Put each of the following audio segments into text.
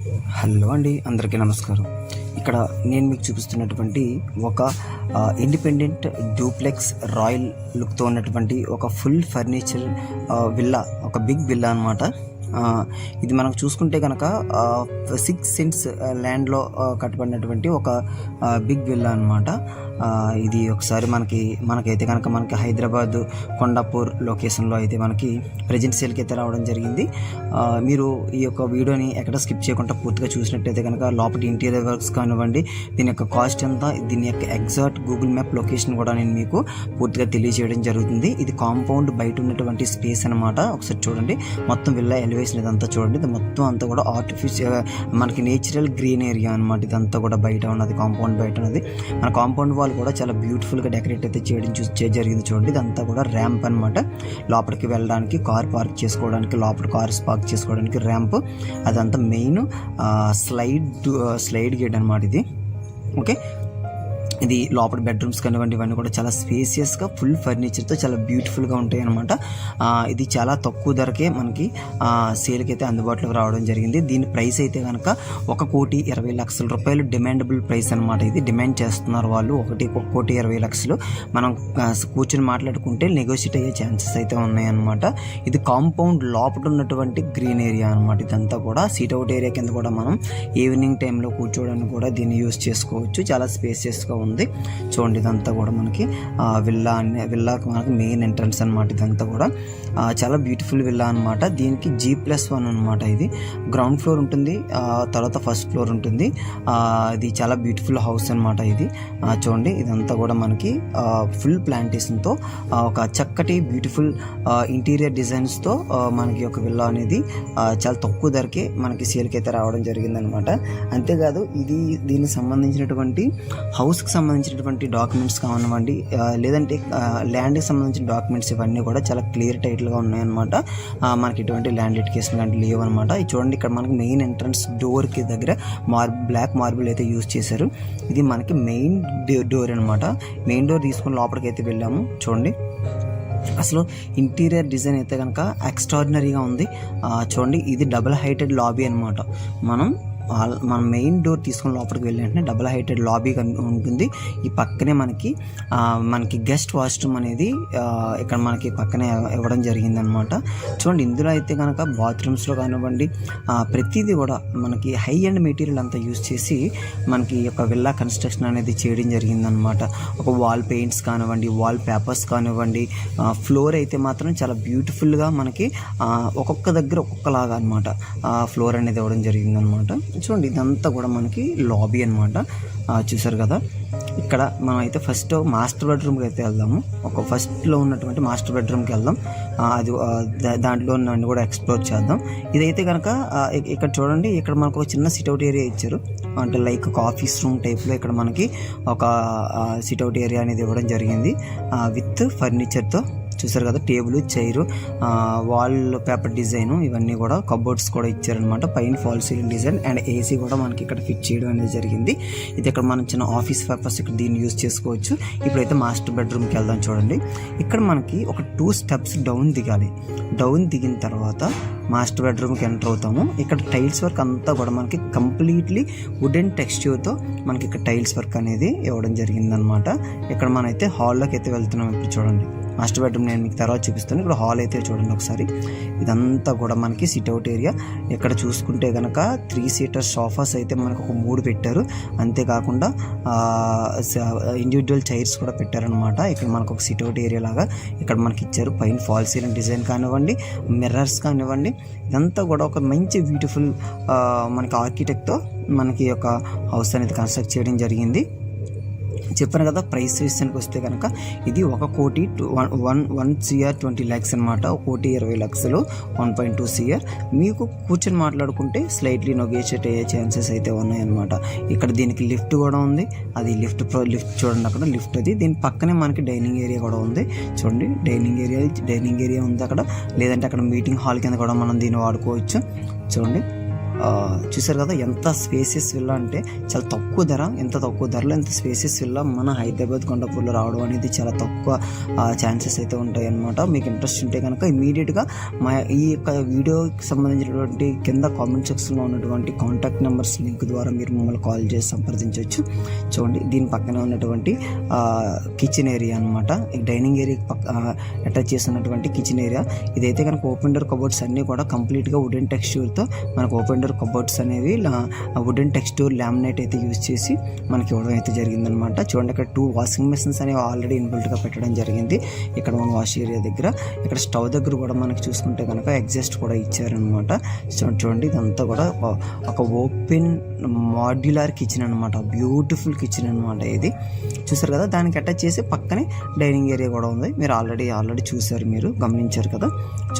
Hello అండి అందరికీ నమస్కారం. ఇక్కడ నేను మీకు చూపిస్తున్నటువంటి ఒక ఇండిపెండెంట్ డూప్లెక్స్ రాయల్ లుక్తో ఉన్నటువంటి ఒక ఫుల్ ఫర్నిచర్ విల్లా ఒక బిగ్ విల్లా అనమాట ఇది మనం చూసుకుంటే కనుక సిక్స్ సెంట్స్ ల్యాండ్లో కట్టబడినటువంటి ఒక బిగ్ విల్లా అనమాట ఇది ఒకసారి మనకి మనకైతే కనుక మనకి హైదరాబాద్ కొండాపూర్ లొకేషన్లో అయితే మనకి ప్రజెంట్ సేల్కి అయితే రావడం జరిగింది. మీరు ఈ యొక్క వీడియోని ఎక్కడ స్కిప్ చేయకుండా పూర్తిగా చూసినట్టయితే కనుక లోపల ఇంటీరియర్ వర్క్స్ కానివ్వండి దీని యొక్క కాస్ట్ ఎంత దీని యొక్క ఎగ్జాక్ట్ గూగుల్ మ్యాప్ లొకేషన్ కూడా నేను మీకు పూర్తిగా తెలియజేయడం జరుగుతుంది. ఇది కాంపౌండ్ బయట ఉన్నటువంటి స్పేస్ అనమాట ఒకసారి చూడండి. మొత్తం విల్లా ఎలివేషన్ ఇదంతా చూడండి. ఇది మొత్తం అంతా కూడా ఆర్టిఫిషియల్ మనకి నేచురల్ గ్రీన్ ఏరియా అనమాట ఇదంతా కూడా బయట ఉన్నది కాంపౌండ్ బయట ఉన్నది. మన కాంపౌండ్ వాల్ కూడా చాలా బ్యూటిఫుల్గా డెకరేట్ అయితే చేయడం చూసి జరిగింది చూడండి. ఇదంతా కూడా ర్యాంప్ అనమాట లోపలికి వెళ్ళడానికి కార్ పార్క్ చేసుకోవడానికి లోపల కార్స్ పార్క్ చేసుకోవడానికి ర్యాంప్ అదంతా మెయిన్ స్లైడ్ స్లైడ్ గేట్ అనమాట ఇది. ఓకే ఇది లోపల బెడ్రూమ్స్ కానివ్వండి ఇవన్నీ కూడా చాలా స్పేసియస్గా ఫుల్ ఫర్నిచర్తో చాలా బ్యూటిఫుల్గా ఉంటాయి అనమాట ఇది చాలా తక్కువ ధరకే మనకి సేల్కి అయితే అందుబాటులోకి రావడం జరిగింది. దీని ప్రైస్ అయితే కనుక ఒక కోటి ఇరవై లక్షల రూపాయలు డిమాండబుల్ ప్రైస్ అనమాట ఇది. డిమాండ్ చేస్తున్నారు వాళ్ళు ఒకటి ఒక కోటి ఇరవై లక్షలు. మనం కూర్చొని మాట్లాడుకుంటే నెగోషియేట్ అయ్యే ఛాన్సెస్ అయితే ఉన్నాయన్నమాట ఇది కాంపౌండ్ లోపల ఉన్నటువంటి గ్రీన్ ఏరియా అనమాట ఇదంతా కూడా. సీట్ అవుట్ ఏరియా కింద కూడా మనం ఈవినింగ్ టైంలో కూర్చోవడానికి కూడా దీన్ని యూస్ చేసుకోవచ్చు. చాలా స్పేసియస్గా ఉంది చూడండి ఇదంతా కూడా మనకి విల్లా అనే విల్లాకి మనకి మెయిన్ ఎంట్రన్స్ అనమాట ఇదంతా కూడా. చాలా బ్యూటిఫుల్ విల్లా అనమాట దీనికి జీ ప్లస్ వన్ అనమాట ఇది. గ్రౌండ్ ఫ్లోర్ ఉంటుంది. తర్వాత ఫస్ట్ ఫ్లోర్ ఉంటుంది. ఇది చాలా బ్యూటిఫుల్ హౌస్ అనమాట ఇది. చూడండి ఇదంతా కూడా మనకి ఫుల్ ప్లాంటేషన్తో ఒక చక్కటి బ్యూటిఫుల్ ఇంటీరియర్ డిజైన్స్తో మనకి ఒక విల్లా అనేది చాలా తక్కువ ధరకే మనకి సేల్కి అయితే రావడం జరిగిందనమాట అంతేకాదు ఇది దీనికి సంబంధించినటువంటి హౌస్కి సంబంధించినటువంటి డాక్యుమెంట్స్ కానివ్వండి లేదంటే ల్యాండ్కి సంబంధించిన డాక్యుమెంట్స్ ఇవన్నీ కూడా చాలా క్లియర్ టైట్గా ఉన్నాయన్నమాట. మనకి ఎటువంటి ల్యాండ్ లిటికేషన్ లాంటి లేవు అనమాట ఇది చూడండి ఇక్కడ మనకి మెయిన్ ఎంట్రన్స్ డోర్కి దగ్గర మార్ బ్లాక్ మార్బుల్ అయితే యూజ్ చేశారు. ఇది మనకి మెయిన్ డోర్ అనమాట మెయిన్ డోర్ తీసుకుని లోపలికి అయితే వెళ్ళాము చూడండి. అసలు ఇంటీరియర్ డిజైన్ అయితే కనుక ఎక్స్ట్రాడినరీగా ఉంది. చూడండి ఇది డబుల్ హైటెడ్ లాబీ అనమాట మనం మన మెయిన్ డోర్ తీసుకుని లోపలికి వెళ్ళిన వెంటనే డబుల్ హైటెడ్ లాబీ ఉంటుంది. ఈ పక్కనే మనకి మనకి గెస్ట్ వాష్రూమ్ అనేది ఇక్కడ మనకి పక్కనే ఇవ్వడం జరిగిందనమాట. చూడండి ఇందులో అయితే కనుక బాత్రూమ్స్లో కానివ్వండి ప్రతిదీ కూడా మనకి హై అండ్ మెటీరియల్ అంతా యూస్ చేసి మనకి ఈ యొక్క విల్లా కన్స్ట్రక్షన్ అనేది చేయడం జరిగిందనమాట. ఒక వాల్ పెయింట్స్ కానివ్వండి వాల్ పేపర్స్ కానివ్వండి ఫ్లోర్ అయితే మాత్రం చాలా బ్యూటిఫుల్గా మనకి ఒక్కొక్క దగ్గర ఒక్కొక్కలాగా అనమాట ఫ్లోర్ అనేది ఇవ్వడం జరిగిందనమాట. చూడండి ఇదంతా కూడా మనకి లాబీ అనమాట చూసారు కదా? ఇక్కడ మనం అయితే ఫస్ట్ మాస్టర్ బెడ్రూమ్కి అయితే వెళ్దాము. ఒక ఫస్ట్లో ఉన్నటువంటి మాస్టర్ బెడ్రూమ్కి వెళ్దాం. అది దాంట్లో నన్ను కూడా ఎక్స్ప్లోర్ చేద్దాం. ఇదైతే కనుక ఇక్కడ చూడండి ఇక్కడ మనకు ఒక చిన్న సిట్అవుట్ ఏరియా ఇచ్చారు. అంటే లైక్ ఒక ఆఫీస్ రూమ్ టైప్లో ఇక్కడ మనకి ఒక సిట్అవుట్ ఏరియా అనేది ఇవ్వడం జరిగింది. విత్ ఫర్నిచర్తో చూసారు కదా table chair wall paper design ఇవన్నీ కూడా కబోర్డ్స్ కూడా ఇచ్చారనమాట పైన false ceiling design and AC కూడా మనకి ఇక్కడ ఫిట్ చేయడం అనేది జరిగింది. ఇది ఇక్కడ మనం చిన్న ఆఫీస్ పర్పస్ ఇక్కడ దీన్ని యూస్ చేసుకోవచ్చు. ఇప్పుడైతే మాస్టర్ బెడ్రూమ్కి వెళ్దాం చూడండి. ఇక్కడ మనకి ఒక టూ స్టెప్స్ డౌన్ దిగాలి. డౌన్ దిగిన తర్వాత మాస్టర్ బెడ్రూమ్కి ఎంటర్ అవుతాము. ఇక్కడ టైల్స్ వర్క్ అంతా కూడా మనకి కంప్లీట్లీ వుడెన్ టెక్స్చర్తో మనకి ఇక్కడ టైల్స్ వర్క్ అనేది ఇవ్వడం జరిగిందనమాట. ఇక్కడ మనమైతే హాల్లోకి అయితే వెళ్తున్నాం ఇప్పుడు చూడండి. మాస్టర్ బెడ్రూమ్ నేను మీకు తర్వాత చూపిస్తాను. ఇక్కడ హాల్ అయితే చూడండి ఒకసారి. ఇదంతా కూడా మనకి సిట్అవుట్ ఏరియా. ఇక్కడ చూసుకుంటే కనుక త్రీ సీటర్ సోఫాస్ అయితే మనకు ఒక మూడు పెట్టారు. అంతేకాకుండా ఇండివిజువల్ చైర్స్ కూడా పెట్టారనమాట. ఇక్కడ మనకు ఒక సిట్అవుట్ ఏరియా లాగా ఇక్కడ మనకి ఇచ్చారు. పైన ఫాల్ సీలింగ్ డిజైన్ కానివ్వండి మిర్రర్స్ కానివ్వండి ఇదంతా కూడా ఒక మంచి బ్యూటిఫుల్ మనకి ఆర్కిటెక్ట్తో మనకి ఒక యొక్క హౌస్ అనేది కన్స్ట్రక్ట్ చేయడం జరిగింది. చెప్పాను కదా ప్రైస్ విషయానికి వస్తే కనుక ఇది ఒక కోటి one one one CR twenty lakhs అనమాట ఒక కోటి ఇరవై లక్షలు వన్ పాయింట్ టూ సిఆర్ మీకు కూర్చొని మాట్లాడుకుంటే స్లైట్లీ నొగేషియేట్ అయ్యే ఛాన్సెస్ అయితే ఉన్నాయన్నమాట. ఇక్కడ దీనికి లిఫ్ట్ కూడా ఉంది. అది లిఫ్ట్ ప్రో లిఫ్ట్ చూడండి అక్కడ లిఫ్ట్ అది. దీని పక్కనే మనకి డైనింగ్ ఏరియా కూడా ఉంది. చూడండి డైనింగ్ ఏరియా డైనింగ్ ఏరియా ఉంది అక్కడ. లేదంటే అక్కడ మీటింగ్ హాల్ కింద కూడా మనం దీన్ని వాడుకోవచ్చు. చూడండి. చూసారు కదా ఎంత స్పేసెస్ విల్లా అంటే చాలా తక్కువ ధర ఎంత తక్కువ ధరలో ఎంత స్పేసెస్ విల్లా మన హైదరాబాద్ కొండపూర్లో రావడం అనేది చాలా తక్కువ ఛాన్సెస్ అయితే ఉంటాయి అన్నమాట మీకు ఇంట్రెస్ట్ ఉంటే కనుక ఇమీడియట్గా మా ఈ యొక్క వీడియోకి సంబంధించినటువంటి కింద కామెంట్ సెక్షన్లో ఉన్నటువంటి కాంటాక్ట్ నెంబర్స్ లింక్ ద్వారా మీరు మమ్మల్ని కాల్ చేసి సంప్రదించవచ్చు. చూడండి దీని పక్కన ఉన్నటువంటి కిచెన్ ఏరియా అనమాట ఈ డైనింగ్ ఏరియా పక్క అటాచ్ చేసినటువంటి కిచెన్ ఏరియా ఇదైతే కనుక ఓపెన్ డోర్ కబోర్డ్స్ అన్నీ కూడా కంప్లీట్గా వుడెన్ టెక్స్చర్తో మనకు ఓపెన్ డోర్ కబోర్డ్స్ అనేవి వుడెన్ టెక్స్ట్ లామినేట్ అయితే యూజ్ చేసి మనకి ఇవ్వడం అయితే జరిగిందనమాట. చూడండి ఇక్కడ టూ వాషింగ్ మెషిన్స్ అనేవి ఆల్రెడీ ఇన్బిల్ట్గా పెట్టడం జరిగింది. ఇక్కడ మన వాష్ ఏరియా దగ్గర. ఇక్కడ స్టవ్ దగ్గర కూడా మనకి చూసుకుంటే కనుక ఎగ్జాస్ట్ కూడా ఇచ్చారనమాట. చూడండి ఇదంతా కూడా ఒక- ఒక ఓపెన్ మాడ్యులర్ కిచెన్ అనమాట. బ్యూటిఫుల్ కిచెన్ అనమాట ఇది. చూసారు కదా దానికి అటాచ్ చేసి పక్కనే డైనింగ్ ఏరియా కూడా ఉంది. మీరు ఆల్రెడీ ఆల్రెడీ చూసారు మీరు గమనించారు కదా.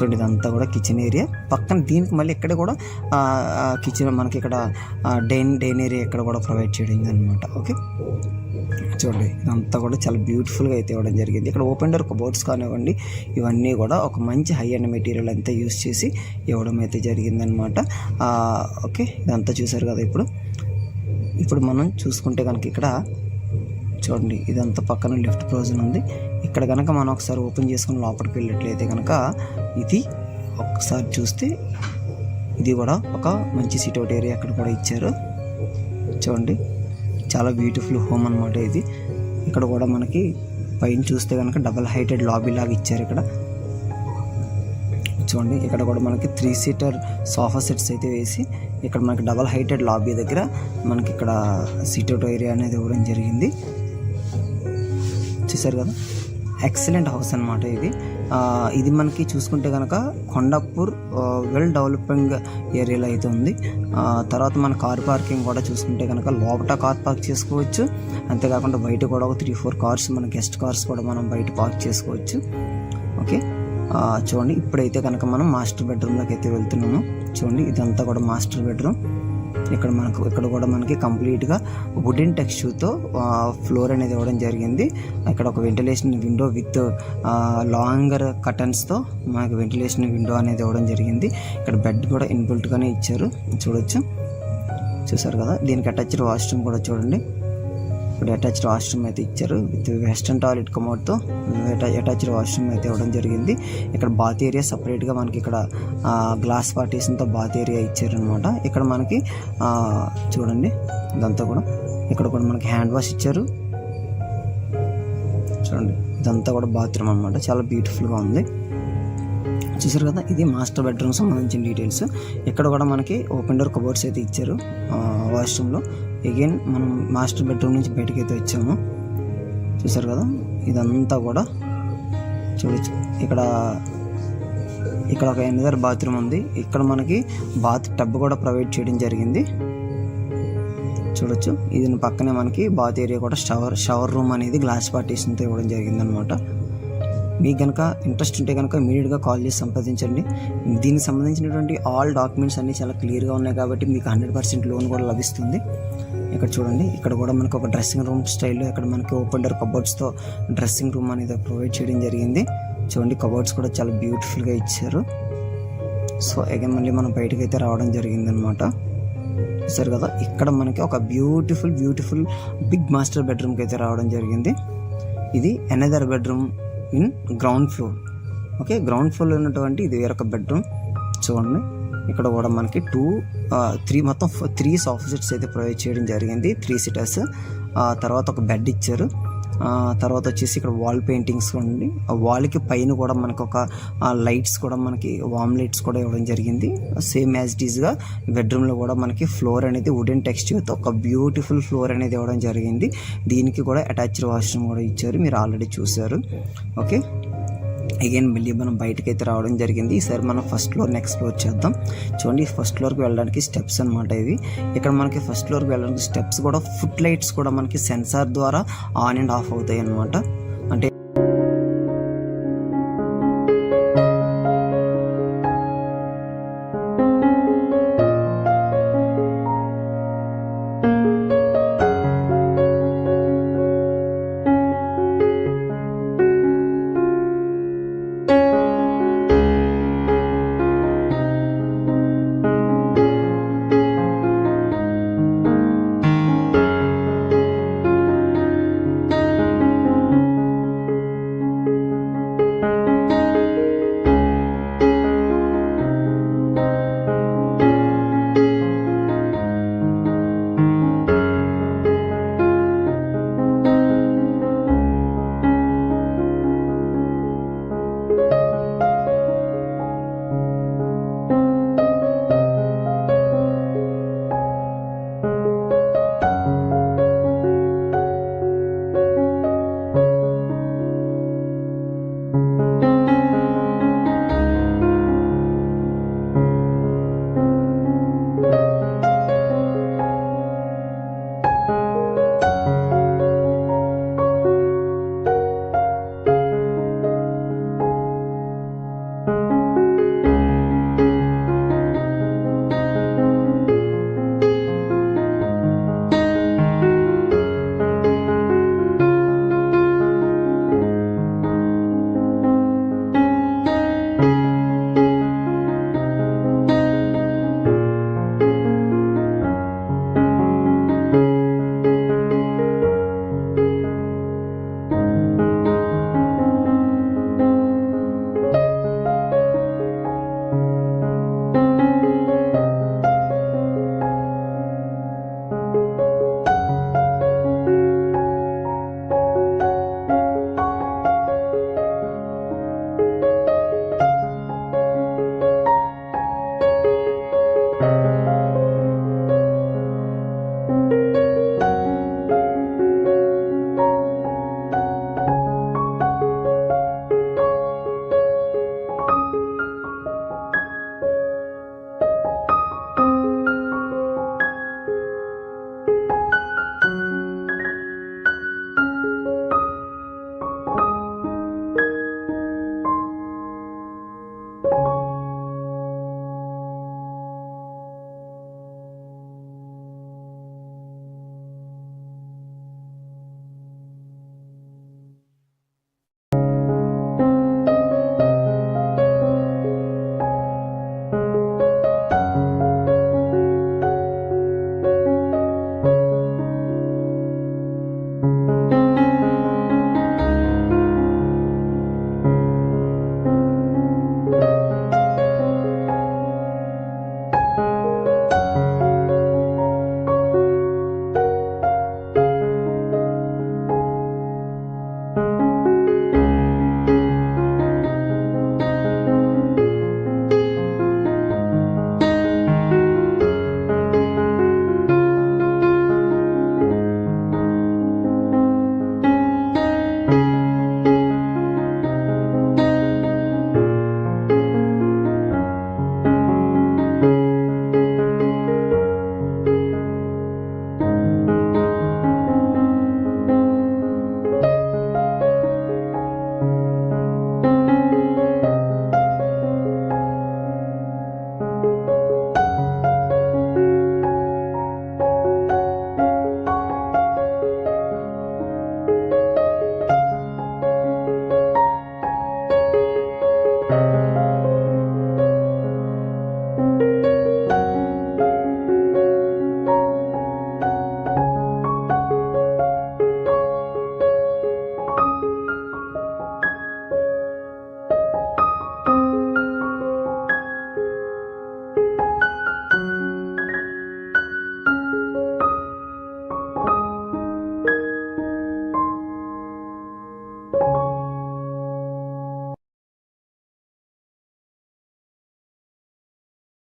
చూడండి ఇదంతా కూడా కిచెన్ ఏరియా పక్కన దీనికి మళ్ళీ ఇక్కడ కూడా కిచెన్ మనకి ఇక్కడ డైన్ డైన్ ఏరియా ఇక్కడ కూడా ప్రొవైడ్ చేయడం అనమాట ఓకే చూడండి ఇదంతా కూడా చాలా బ్యూటిఫుల్గా అయితే ఇవ్వడం జరిగింది. ఇక్కడ ఓపెన్ డోర్ కబోర్డ్స్ కానివ్వండి ఇవన్నీ కూడా ఒక మంచి హై అండ్ మెటీరియల్ అంతా యూస్ చేసి ఇవ్వడం అయితే జరిగిందనమాట ఓకే ఇదంతా చూసారు కదా ఇప్పుడు? ఇప్పుడు మనం చూసుకుంటే కనుక ఇక్కడ చూడండి ఇదంతా పక్కన లెఫ్ట్ ప్రొవిజన్ ఉంది. ఇక్కడ కనుక మనం ఒకసారి ఓపెన్ చేసుకుని లోపలికి వెళ్ళినట్లయితే కనుక ఇది ఒక్కసారి చూస్తే ఇది కూడా ఒక మంచి సిట్అవుట్ ఏరియా అక్కడ కూడా ఇచ్చారు. చూడండి చాలా బ్యూటిఫుల్ హోమ్ అనమాట ఇది. ఇక్కడ కూడా మనకి పైన చూస్తే కనుక డబల్ హైటెడ్ లాబీ లాగా ఇచ్చారు ఇక్కడ. చూడండి ఇక్కడ కూడా మనకి త్రీ సీటర్ సోఫా సెట్స్ అయితే వేసి ఇక్కడ మనకి డబల్ హైటెడ్ లాబీ దగ్గర మనకి ఇక్కడ సీటౌట్ ఏరియా అనేది ఇవ్వడం జరిగింది. చూసారు కదా? ఎక్సలెంట్ హౌస్ అనమాట ఇది. ఇది మనకి చూసుకుంటే కనుక కొండాపూర్ వెల్ డెవలపింగ్ ఏరియాలో అయితే ఉంది. తర్వాత మన కార్ పార్కింగ్ కూడా చూసుకుంటే కనుక లోపల కార్ పార్క్ చేసుకోవచ్చు. అంతేకాకుండా బయట కూడా ఒక త్రీ ఫోర్ కార్స్ మన గెస్ట్ కార్స్ కూడా మనం బయట పార్క్ చేసుకోవచ్చు. ఓకే? చూడండి. ఇప్పుడైతే కనుక మనం మాస్టర్ బెడ్రూమ్లోకి అయితే వెళ్తున్నాము. చూడండి ఇదంతా కూడా మాస్టర్ బెడ్రూమ్. ఇక్కడ మనకు ఇక్కడ కూడా మనకి కంప్లీట్గా వుడెన్ టెక్స్చర్తో ఫ్లోర్ అనేది ఇవ్వడం జరిగింది. ఇక్కడ ఒక వెంటిలేషన్ విండో విత్ లాంగర్ కటన్స్తో మనకి వెంటిలేషన్ విండో అనేది ఇవ్వడం జరిగింది. ఇక్కడ బెడ్ కూడా ఇన్బిల్ట్గానే ఇచ్చారు. చూడొచ్చు. చూసారు కదా? దీనికి అటాచ్డ్ వాష్రూమ్ కూడా చూడండి. ఇప్పుడు అటాచ్డ్ వాష్రూమ్ అయితే ఇచ్చారు. విత్ వెస్టర్న్ టాయిలెట్ కమోడ్తో అటాచ్డ్ వాష్రూమ్ అయితే ఇవ్వడం జరిగింది. ఇక్కడ బాత్ ఏరియా సపరేట్గా మనకి ఇక్కడ గ్లాస్ పార్టీషన్తో బాత్ ఏరియా ఇచ్చారనమాట ఇక్కడ మనకి చూడండి ఇదంతా కూడా. ఇక్కడ కూడా మనకి హ్యాండ్ వాష్ ఇచ్చారు. చూడండి ఇదంతా కూడా బాత్రూమ్ అనమాట చాలా బ్యూటిఫుల్గా ఉంది. చూసారు కదా ఇది మాస్టర్ బెడ్రూమ్ సంబంధించిన డీటెయిల్స్. ఇక్కడ కూడా మనకి ఓపెన్ డోర్ కబోర్డ్స్ అయితే ఇచ్చారు వాష్రూమ్లో. అగైన్ మనం మాస్టర్ బెడ్రూమ్ నుంచి బయటకి అయితే వచ్చాము. చూసారు కదా? ఇదంతా కూడా చూడొచ్చు. ఇక్కడ ఇక్కడ ఒక ఎనిదర్ బాత్రూమ్ ఉంది. ఇక్కడ మనకి బాత్ టబ్ కూడా ప్రొవైడ్ చేయడం జరిగింది. చూడొచ్చు. దీని పక్కనే మనకి బాత్ ఏరియా కూడా షవర్ షవర్ రూమ్ అనేది గ్లాస్ పార్టీషన్తో ఇవ్వడం జరిగిందనమాట మీకు కనుక ఇంట్రెస్ట్ ఉంటే కనుక ఇమీడియట్గా కాల్ చేసి సంప్రదించండి. దీనికి సంబంధించినటువంటి ఆల్ డాక్యుమెంట్స్ అన్నీ చాలా క్లియర్గా ఉన్నాయి కాబట్టి మీకు హండ్రెడ్ పర్సెంట్ లోన్ కూడా లభిస్తుంది. ఇక్కడ చూడండి. ఇక్కడ కూడా మనకు ఒక డ్రెస్సింగ్ రూమ్ స్టైల్లో ఇక్కడ మనకి ఓపెన్ డోర్ కబోర్డ్స్తో డ్రెస్సింగ్ రూమ్ అనేది ప్రొవైడ్ చేయడం జరిగింది. చూడండి కబోర్డ్స్ కూడా చాలా బ్యూటిఫుల్గా ఇచ్చారు. సో అగైన్ మళ్ళీ మనం బయటకు అయితే రావడం జరిగిందనమాట చూసారు కదా ఇక్కడ మనకి ఒక బ్యూటిఫుల్ బ్యూటిఫుల్ బిగ్ మాస్టర్ బెడ్రూమ్కి అయితే రావడం జరిగింది. ఇది another bedroom in ground floor okay ground ఫ్లోర్లో ఉన్నటువంటి ఇది వేరొక బెడ్రూమ్ చూడండి. ఇక్కడ కూడా మనకి టూ త్రీ మొత్తం త్రీ సోఫా సెట్స్ అయితే ప్రొవైడ్ చేయడం జరిగింది. త్రీ సిటర్స్ తర్వాత ఒక బెడ్ ఇచ్చారు. తర్వాత వచ్చేసి ఇక్కడ వాల్ పెయింటింగ్స్ ఉండి ఆ వాల్కి పైన కూడా మనకు ఒక లైట్స్ కూడా మనకి వామ్ లైట్స్ కూడా ఇవ్వడం జరిగింది. సేమ్ యాజ్ ఇట్ బెడ్రూమ్లో కూడా మనకి ఫ్లోర్ అనేది వుడెన్ టెక్స్చర్తో ఒక బ్యూటిఫుల్ ఫ్లోర్ అనేది ఇవ్వడం జరిగింది. దీనికి కూడా అటాచ్డ్ వాష్రూమ్ కూడా ఇచ్చారు. మీరు ఆల్రెడీ చూసారు ఓకే అగైన్ మళ్ళీ మనం బయటకి అయితే రావడం జరిగింది. ఈసారి మనం ఫస్ట్ ఫ్లోర్ని ఎక్స్ప్లోర్ చేద్దాం. చూడండి ఫస్ట్ ఫ్లోర్కి వెళ్ళడానికి స్టెప్స్ అనమాట ఇవి. ఇక్కడ మనకి ఫస్ట్ ఫ్లోర్కి వెళ్ళడానికి స్టెప్స్ కూడా ఫుట్ లైట్స్ కూడా మనకి సెన్సార్ ద్వారా ఆన్ అండ్ ఆఫ్ అవుతాయి అనమాట